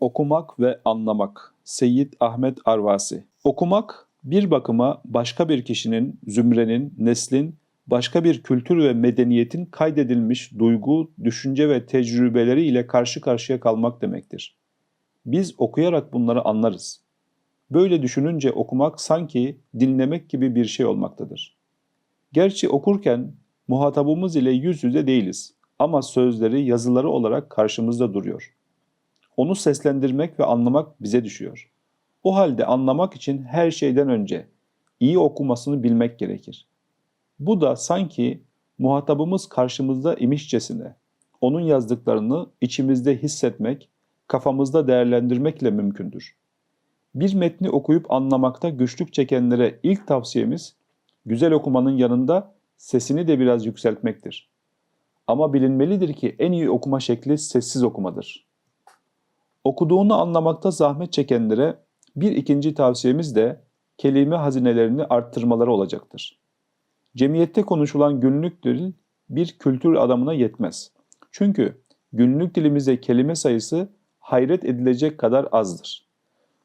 Okumak ve anlamak. Seyyid Ahmet Arvasi. Okumak bir bakıma başka bir kişinin, zümrenin, neslin, başka bir kültür ve medeniyetin kaydedilmiş duygu, düşünce ve tecrübeleri ile karşı karşıya kalmak demektir. Biz okuyarak bunları anlarız. Böyle düşününce okumak sanki dinlemek gibi bir şey olmaktadır. Gerçi okurken muhatabımız ile yüz yüze değiliz ama sözleri yazıları olarak karşımızda duruyor. Onu seslendirmek ve anlamak bize düşüyor. O halde anlamak için her şeyden önce iyi okumasını bilmek gerekir. Bu da sanki muhatabımız karşımızda imişçesine onun yazdıklarını içimizde hissetmek, kafamızda değerlendirmekle mümkündür. Bir metni okuyup anlamakta güçlük çekenlere ilk tavsiyemiz güzel okumanın yanında sesini de biraz yükseltmektir. Ama bilinmelidir ki en iyi okuma şekli sessiz okumadır. Okuduğunu anlamakta zahmet çekenlere bir ikinci tavsiyemiz de kelime hazinelerini arttırmaları olacaktır. Cemiyette konuşulan günlük dil bir kültür adamına yetmez. Çünkü günlük dilimize kelime sayısı hayret edilecek kadar azdır.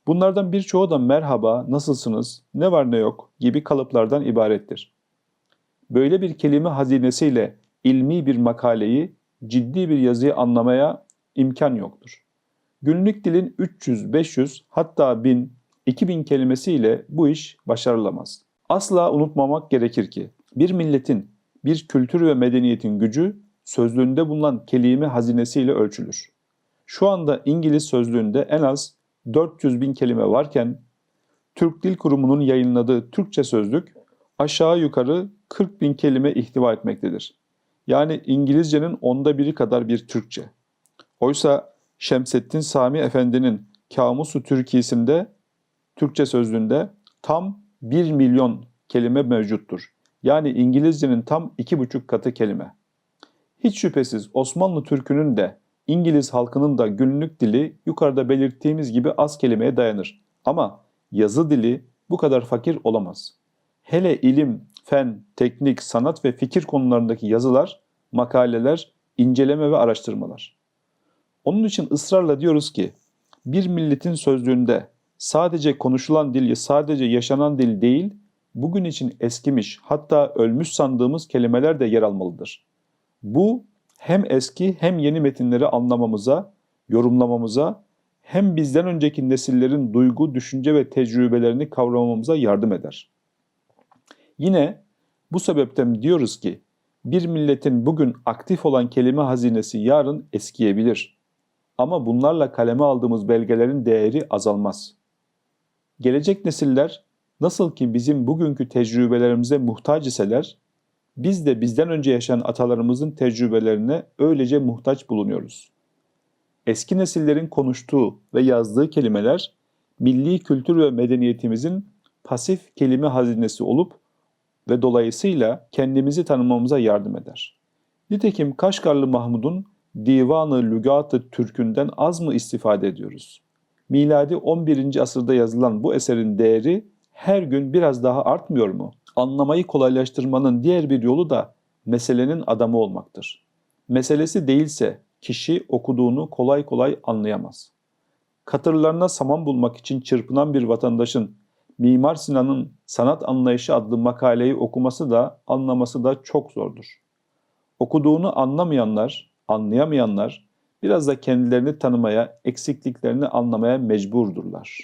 Bunlardan birçoğu da merhaba, nasılsınız, ne var ne yok gibi kalıplardan ibarettir. Böyle bir kelime hazinesiyle ilmi bir makaleyi, ciddi bir yazıyı anlamaya imkan yoktur. Günlük dilin 300, 500 hatta 1000, 2000 kelimesiyle bu iş başarılamaz. Asla unutmamak gerekir ki bir milletin, bir kültür ve medeniyetin gücü sözlüğünde bulunan kelime hazinesiyle ölçülür. Şu anda İngiliz sözlüğünde en az 400 bin kelime varken Türk Dil Kurumu'nun yayınladığı Türkçe sözlük aşağı yukarı 40 bin kelime ihtiva etmektedir. Yani İngilizcenin onda biri kadar bir Türkçe. Oysa Şemsettin Sami Efendi'nin Kamusu Türkiye'sinde Türkçe sözlüğünde tam 1 milyon kelime mevcuttur. Yani İngilizcenin tam iki buçuk katı kelime. Hiç şüphesiz Osmanlı Türk'ünün de İngiliz halkının da günlük dili yukarıda belirttiğimiz gibi az kelimeye dayanır. Ama yazı dili bu kadar fakir olamaz. Hele ilim, fen, teknik, sanat ve fikir konularındaki yazılar, makaleler, inceleme ve araştırmalar. Onun için ısrarla diyoruz ki bir milletin sözlüğünde sadece konuşulan dil, sadece yaşanan dil değil, bugün için eskimiş hatta ölmüş sandığımız kelimeler de yer almalıdır. Bu hem eski hem yeni metinleri anlamamıza, yorumlamamıza, hem bizden önceki nesillerin duygu, düşünce ve tecrübelerini kavramamıza yardım eder. Yine bu sebepten diyoruz ki bir milletin bugün aktif olan kelime hazinesi yarın eskiyebilir. Ama bunlarla kaleme aldığımız belgelerin değeri azalmaz. Gelecek nesiller nasıl ki bizim bugünkü tecrübelerimize muhtaç iseler, biz de bizden önce yaşayan atalarımızın tecrübelerine öylece muhtaç bulunuyoruz. Eski nesillerin konuştuğu ve yazdığı kelimeler milli kültür ve medeniyetimizin pasif kelime hazinesi olup ve dolayısıyla kendimizi tanımamıza yardım eder. Nitekim Kaşgarlı Mahmud'un Divanı Lügat-ı Türk'ünden az mı istifade ediyoruz? Miladi 11. asırda yazılan bu eserin değeri her gün biraz daha artmıyor mu? Anlamayı kolaylaştırmanın diğer bir yolu da meselenin adamı olmaktır. Meselesi değilse kişi okuduğunu kolay kolay anlayamaz. Katırlarına saman bulmak için çırpınan bir vatandaşın Mimar Sinan'ın Sanat Anlayışı adlı makaleyi okuması da anlaması da çok zordur. Okuduğunu anlamayanlar, anlayamayanlar biraz da kendilerini tanımaya, eksikliklerini anlamaya mecburdurlar.